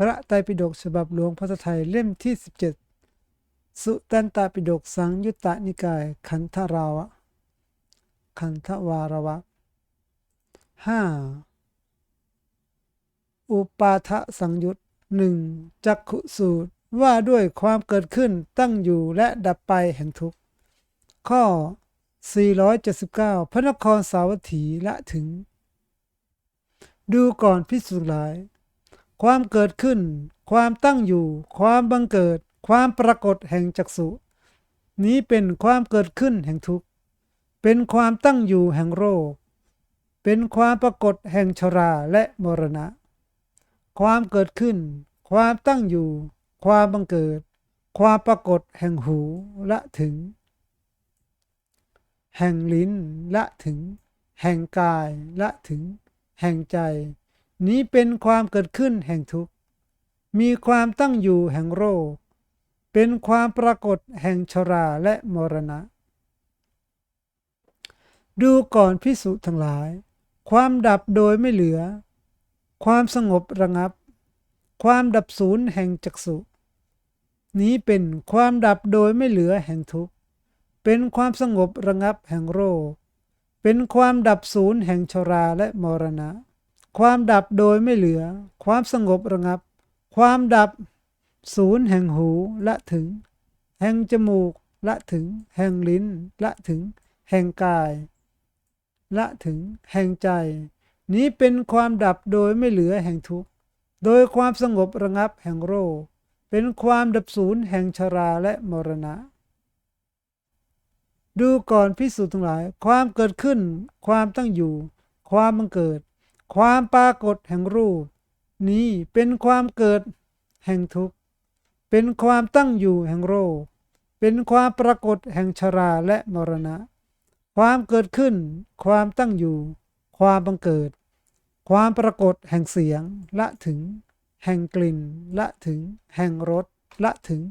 พระไตรปิฎกฉบับหลวงภาษาไทยเล่มที่ 17 สุตันตปิฎกสังยุตตนิกาย ขันธราวะ ขันธวารวะห้าอุปาทะสังยุตหนึ่งจักขุสูตรว่าด้วยความเกิดขึ้นตั้งอยู่และดับไปแห่งทุกข์ ข้อ 479 พระนครสาวัตถีละถึง ดูก่อนพิสุจน์หลาย ความเกิดขึ้น ความตั้งอยู่ ความบังเกิด ความปรากฏแห่งจักสุนี้เป็นความเกิดขึ้นแห่งทุกข์ เป็นความตั้งอยู่แห่งโรค เป็นความปรากฏแห่งชราและมรณะ ความเกิดขึ้น ความตั้งอยู่ ความบังเกิด ความปรากฏแห่งหูละถึง แห่งลิ้นละถึง แห่งกายละถึง แห่งใจ นี้เป็นความเกิดขึ้นแห่งทุกข์ มีความตั้งอยู่แห่งโรค เป็นความปรากฏแห่งชราและมรณะ ดูก่อนพิสุทั้งหลาย ความดับโดยไม่เหลือ ความสงบระงับ ความดับศูนย์แห่งจักสุนี้เป็นความดับโดยไม่เหลือแห่งทุกข์ เป็นความสงบระงับแห่งโรค เป็นความดับศูนย์แห่งชราและมรณะ ความดับโดยไม่เหลือ ความสงบระงับ ความดับศูนย์แห่งหูละถึง แห่งจมูกละถึง แห่งลิ้นละถึง แห่งกาย ละถึง แห่งใจ นี้เป็นความดับโดยไม่เหลือแห่งทุกข์ โดยความสงบระงับแห่งโรค เป็นความดับศูนย์แห่งชราและมรณะ ดูก่อนพิสูจน์ทั้งหลาย ความเกิดขึ้น ความตั้งอยู่ ความบังเกิด ความปรากฏแห่งรูป นี้เป็นความเกิดแห่งทุกข์ เป็นความตั้งอยู่แห่งโรค เป็นความปรากฏแห่งชราและมรณะ ความเกิดขึ้น ความตั้งอยู่ ความบังเกิด ความปรากฏแห่งเสียงละถึง แห่งกลิ่นละถึง แห่งรสละถึง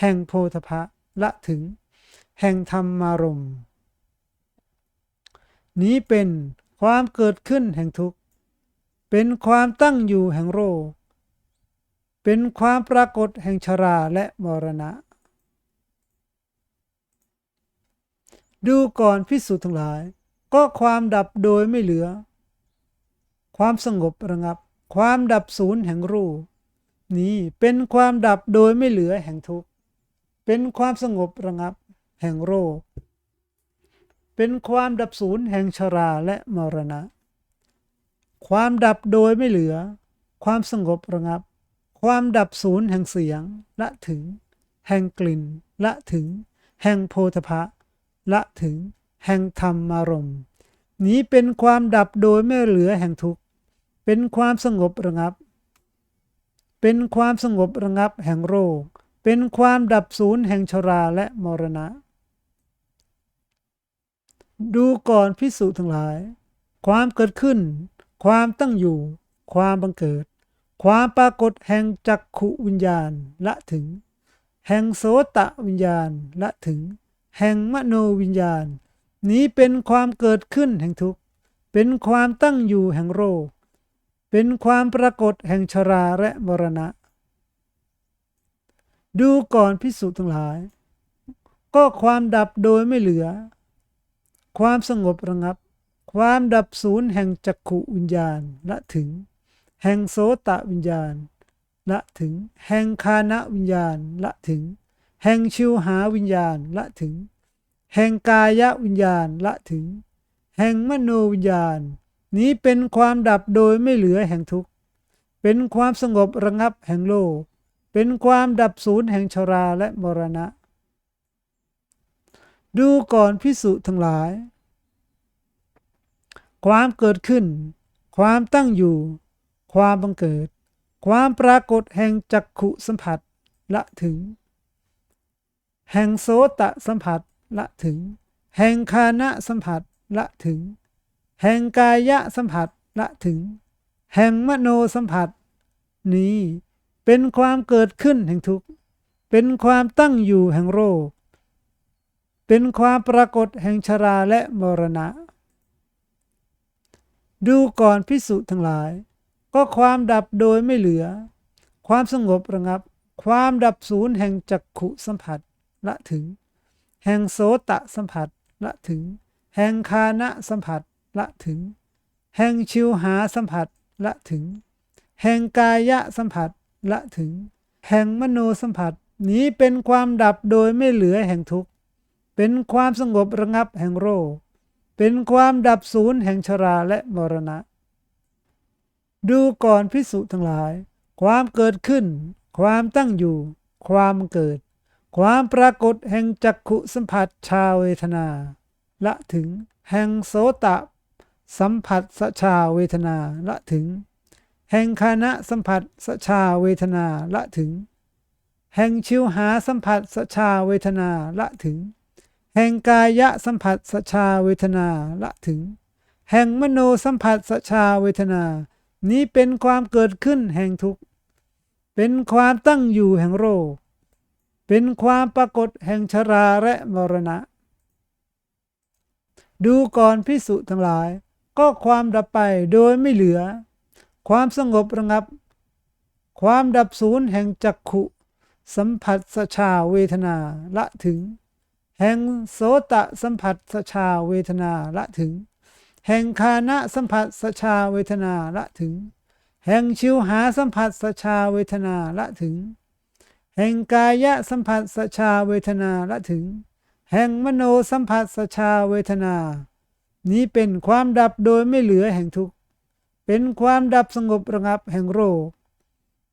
แห่งโพธพะละถึง แห่งธรรมารมณ์นี้เป็นความเกิดขึ้นแห่งทุกข์ เป็นความตั้งอยู่แห่งโรค เป็นความปรากฏแห่งชราและมรณะ ดูก่อนพิสูจน์ทั้งหลาย ก็ความดับโดยไม่เหลือ ความสงบระงับ ความดับศูนย์แห่งรูปนี้เป็นความดับโดยไม่เหลือแห่งทุกข์ เป็นความสงบระงับแห่งโรค เป็นความดับศูนย์แห่งชราและมรณะ ความดับโดยไม่เหลือ ความสงบระงับ ความดับศูนย์แห่งเสียง ละถึง แห่งกลิ่น ละถึง แห่งโพธพะ ละถึง แห่งธรรมารมณ์นี้เป็นความดับโดยไม่เหลือแห่งทุกข์ เป็นความสงบระงับ เป็นความสงบระงับแห่งโรค เป็นความดับศูนย์แห่งชราและมรณะ ดูก่อนพิสูจน์ทั้งหลาย ความเกิดขึ้น ความตั้งอยู่ ความบังเกิด ความปรากฏแห่งจักขุวิญญาณละถึง แห่งโสตะวิญญาณละถึง แห่งมโนวิญญาณ นี้เป็นความเกิดขึ้นแห่งทุกข์ เป็นความตั้งอยู่แห่งโรค เป็นความปรากฏแห่งชราและมรณะ ดูก่อนพิสูจน์ทั้งหลาย ก็ความดับโดยไม่เหลือ ความสงบระงับ ความดับศูนย์แห่งจักขุวิญญาณละถึง แห่งโสตะวิญญาณละถึง แห่งคานะวิญญาณละถึง แห่งชิวหาวิญญาณละถึง แห่งกายวิญญาณละถึง แห่งมโนวิญญาณ นี้เป็นความดับโดยไม่เหลือแห่งทุกข์เป็นความสงบระงับแห่งโลก เป็นความดับศูนย์แห่งชราและมรณะ ดูก่อนพิสุทั้งหลาย ความเกิดขึ้น ความตั้งอยู่ ความบังเกิด ความปรากฏแห่งจักขุสัมผัสละถึง แห่งโสตะสัมผัสละถึง แห่งคานะสัมผัสละถึง แห่งกายะสัมผัสละถึง แห่งมโนสัมผัส นี้เป็นความเกิดขึ้นแห่งทุกข์เป็นความตั้งอยู่แห่งโรค เป็นความปรากฏแห่งชราและมรณะ ดูก่อนพิสุทั้งหลาย ก็ความดับโดยไม่เหลือ ความสงบระงับ ความดับศูนย์แห่งจักขุสัมผัสละถึง แห่งโสตะสัมผัสละถึง แห่งคานะสัมผัสละถึง แห่งชิวหาสัมผัสละถึง แห่งกายะสัมผัสละถึง แห่งมโนสัมผัสนี้เป็นความดับโดยไม่เหลือแห่งทุกข์เป็นความสงบระงับแห่งโรค เป็นความดับศูนย์แห่งชราและมรณะ ดูก่อนพิสุทั้งหลาย ความเกิดขึ้น ความตั้งอยู่ ความเกิด ความปรากฏแห่งจักขุสัมผัสชาเวทนา ละถึงแห่งโสตะ สัมผัสสชาเวทนาละถึง แห่งคานะสัมผัสสชาเวทนาละถึง แห่งชิวหาสัมผัสสชาเวทนาละถึง แห่งกายะสัมผัสสชาเวทนาละถึง แห่งมโนสัมผัสสชาเวทนา นี้เป็นความเกิดขึ้นแห่งทุกข์ เป็นความตั้งอยู่แห่งโรค เป็นความปรากฏแห่งชราและมรณะ ดูก่อนพิสุทั้งหลาย ก็ความดับไปโดยไม่เหลือ ความสงบระงับ ความดับศูนย์แห่งจักขุ สัมผัสสชาเวทนาละถึง แห่งโสตะสัมผัสสชาเวทนาละถึง แห่งคานะสัมผัสสชาเวทนาละถึง แห่งชิวหาสัมผัสสชาเวทนาละถึง แห่งกายะสัมผัสสชาเวทนาละถึง แห่งมโนสัมผัสสชาเวทนา นี้เป็นความดับโดยไม่เหลือแห่งทุกข์เป็นความดับสงบระงับแห่งโรค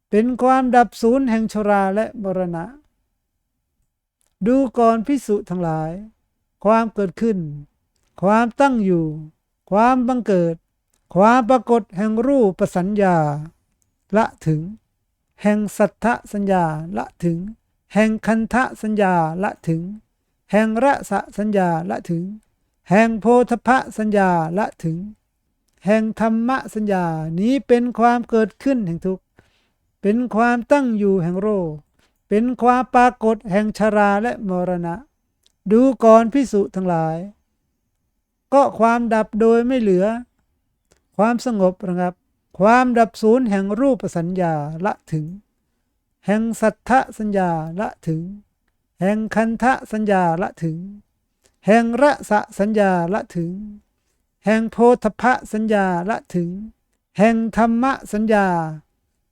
เป็นความดับศูนย์แห่งชราและมรณะ ดูก่อนพิสุทั้งหลาย ความเกิดขึ้น ความตั้งอยู่ ความบังเกิด ความปรากฏแห่งรูปสัญญา ละถึง แห่งสัทธสัญญาละถึง แห่งคันทะสัญญาละถึง แห่งระสะสัญญาละถึง แห่งโพธพะสัญญาละถึง แห่งธรรมะสัญญานี้เป็นความเกิดขึ้นแห่งทุกข์เป็นความตั้งอยู่แห่งโรค เป็นความปรากฏแห่งชราและมรณะ ดูก่อนพิสุทั้งหลาย ก็ความดับโดยไม่เหลือ ความสงบระงับ ความดับศูนย์แห่งรูปสัญญาละถึง แห่งสัทธสัญญาละถึง แห่งคันทะสัญญาละถึง แห่งระสะสัญญาละถึง แห่งโพธพะสัญญาละถึง แห่งธรรมะสัญญา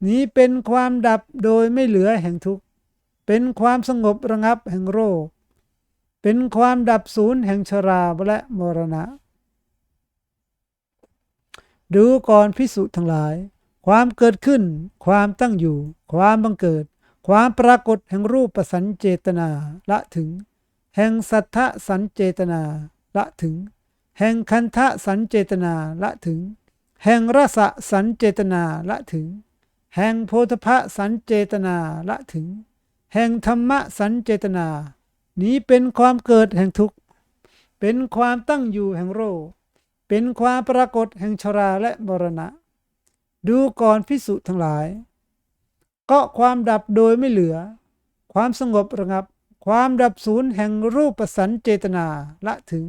นี้เป็นความดับโดยไม่เหลือแห่งทุกข์ เป็นความสงบระงับแห่งโรค เป็นความดับศูนย์แห่งชราและมรณะ ดูก่อนพิสุทั้งหลาย ความเกิดขึ้น ความตั้งอยู่ ความบังเกิด ความปรากฏแห่งรูปสัญเจตนาละถึง แห่งสัทธสัญเจตนาละถึง แห่งคันทะสัญเจตนาละถึง แห่งรสสัญเจตนาละถึง แห่งโพธพะสัญเจตนาละถึง แห่งธรรมะสัญเจตนา นี้เป็นความเกิดแห่งทุกข์ เป็นความตั้งอยู่แห่งโรค เป็นความปรากฏแห่งชราและมรณะ ดูก่อนพิสุทั้งหลาย ก็ความดับโดยไม่เหลือ ความสงบระงับ ความดับศูนย์แห่งรูปสัญเจตนาละถึง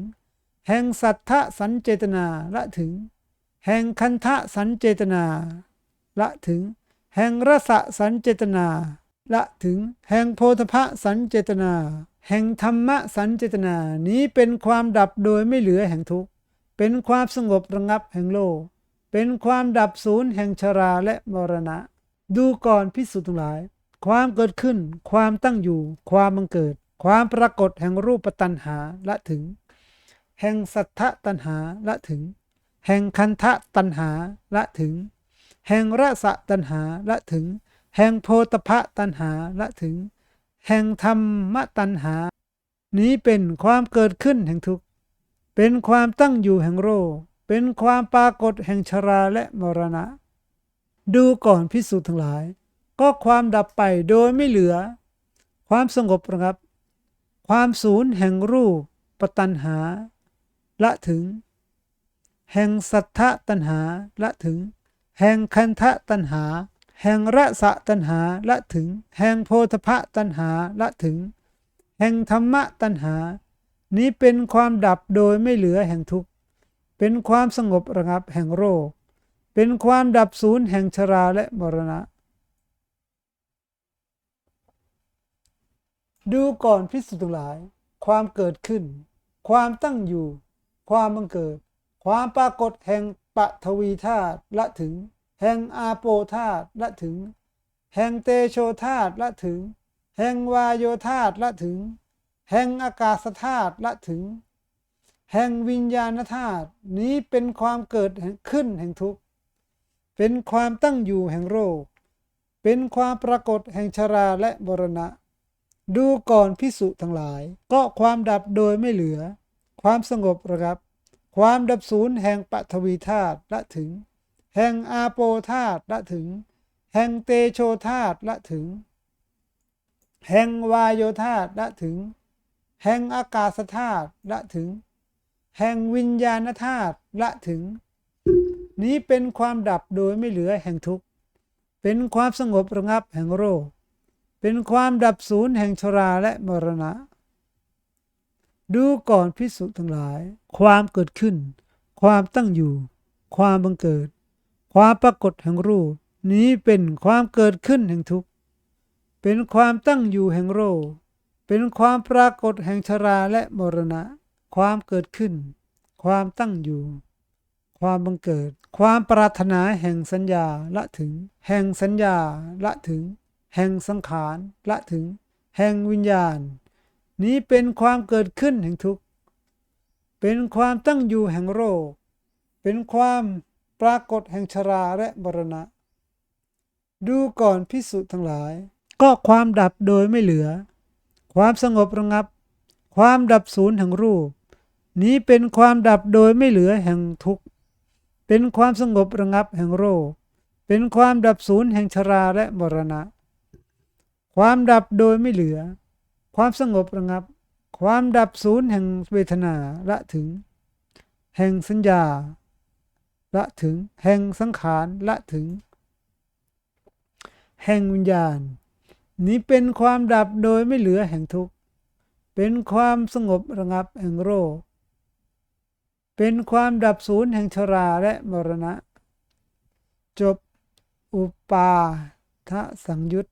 แห่งสัทธสัญเจตนาละถึง แห่งคันทะสัญเจตนาละถึง แห่งรสะสัญเจตนา ละถึงแห่งโพธพะสัญเจตนา แห่งธรรมะสัญเจตนานี้เป็นความดับโดยไม่เหลือแห่งทุกข์เป็นความสงบระงับแห่งโลก เป็นความดับศูนย์แห่งชราและมรณะ ดูก่อนพิสุทั้งหลาย ความเกิดขึ้น ความตั้งอยู่ ความบังเกิด ความปรากฏแห่งรูปตัณหาละถึง แห่งสัทธตัณหาละถึง แห่งคันทะตัณหาละถึง แห่งระสะตัณหาละถึง แห่งโพธพะตัณหาละถึง แห่งธรรมตัณหา นี้เป็นความเกิดขึ้นแห่งทุกข์เป็นความตั้งอยู่แห่งโรคเป็นความปรากฏแห่งชราและมรณะ ดูก่อนพิสูจน์ทั้งหลาย ก็ความดับไปโดยไม่เหลือ ความสงบระงับ ความศูนย์แห่งรูปปตัณหา ละถึง แห่งสัทธะตัณหาละถึง แห่งคันทะตัณหา แห่งระสะตัณหาละถึง แห่งโพธพะตัณหาละถึง แห่งธรรมะตัณหา นี้เป็นความดับโดยไม่เหลือแห่งทุกข์ เป็นความสงบระงับแห่งโรค เป็นความดับศูนย์แห่งชราและมรณะ ดูก่อนพิสุทุหลาย ความเกิดขึ้น ความตั้งอยู่ ความบังเกิด ความปรากฏแห่งปฐวีธาตุละถึง แห่งอาโปธาตุละถึง แห่งเตโชธาตุละถึง แห่งวายโยธาตุละถึง แห่งอากาศธาตุละถึง แห่งวิญญาณธาตุนี้เป็นความเกิดขึ้นแห่งทุกข์ เป็นความตั้งอยู่แห่งโรค เป็นความปรากฏแห่งชราและบรณะ ดูก่อนพิสุทั้งหลาย ก็ความดับโดยไม่เหลือ ความสงบระงับ ความดับศูนย์แห่งปฐวีธาตุละถึง แห่งอาโปธาตละถึง แห่งเตโชธาตละถึง แห่งวายโยธาตละถึง แห่งอากาศธาตุละถึง แห่งวิญญาณธาตุละถึง นี้เป็นความดับโดยไม่เหลือแห่งทุกข์ เป็นความสงบระงับแห่งโรค เป็นความดับศูนย์แห่งชราและมรณะ ดูก่อนพิสุทั้งหลาย ความเกิดขึ้น ความตั้งอยู่ ความบังเกิด ความปรากฏแห่งรูปนี้เป็นความเกิดขึ้นแห่งทุกข์ เป็นความตั้งอยู่แห่งโรคเป็นความปรากฏแห่งชราและมรณะ ความเกิดขึ้น ความตั้งอยู่ ความบังเกิด ความปรารถนาแห่งสัญญาละถึง แห่งสัญญาละถึง แห่งสังขารละถึง แห่งวิญญาณ นี้เป็นความเกิดขึ้นแห่งทุกข์ เป็นความตั้งอยู่แห่งโรค เป็นความ ปรากฏแห่งชราและมรณะ ดูก่อนพิสุทั้งหลาย ก็ความดับโดยไม่เหลือ ความสงบระงับ ความดับศูนย์แห่งรูป นี้เป็นความดับโดยไม่เหลือแห่งทุกข์เป็นความสงบระงับแห่งโรค เป็นความดับศูนย์แห่งชราและมรณะ ความดับโดยไม่เหลือ ความสงบระงับ ความดับศูนย์แห่งเวทนาละถึง แห่งสัญญา ละถึงแห่งสังขารละถึง แห่งวิญญาณ นี้เป็นความดับโดยไม่เหลือแห่งทุกข์เป็นความสงบระงับแห่งโรค เป็นความดับศูนย์แห่งชราและมรณะ จบอุปาทสังยุต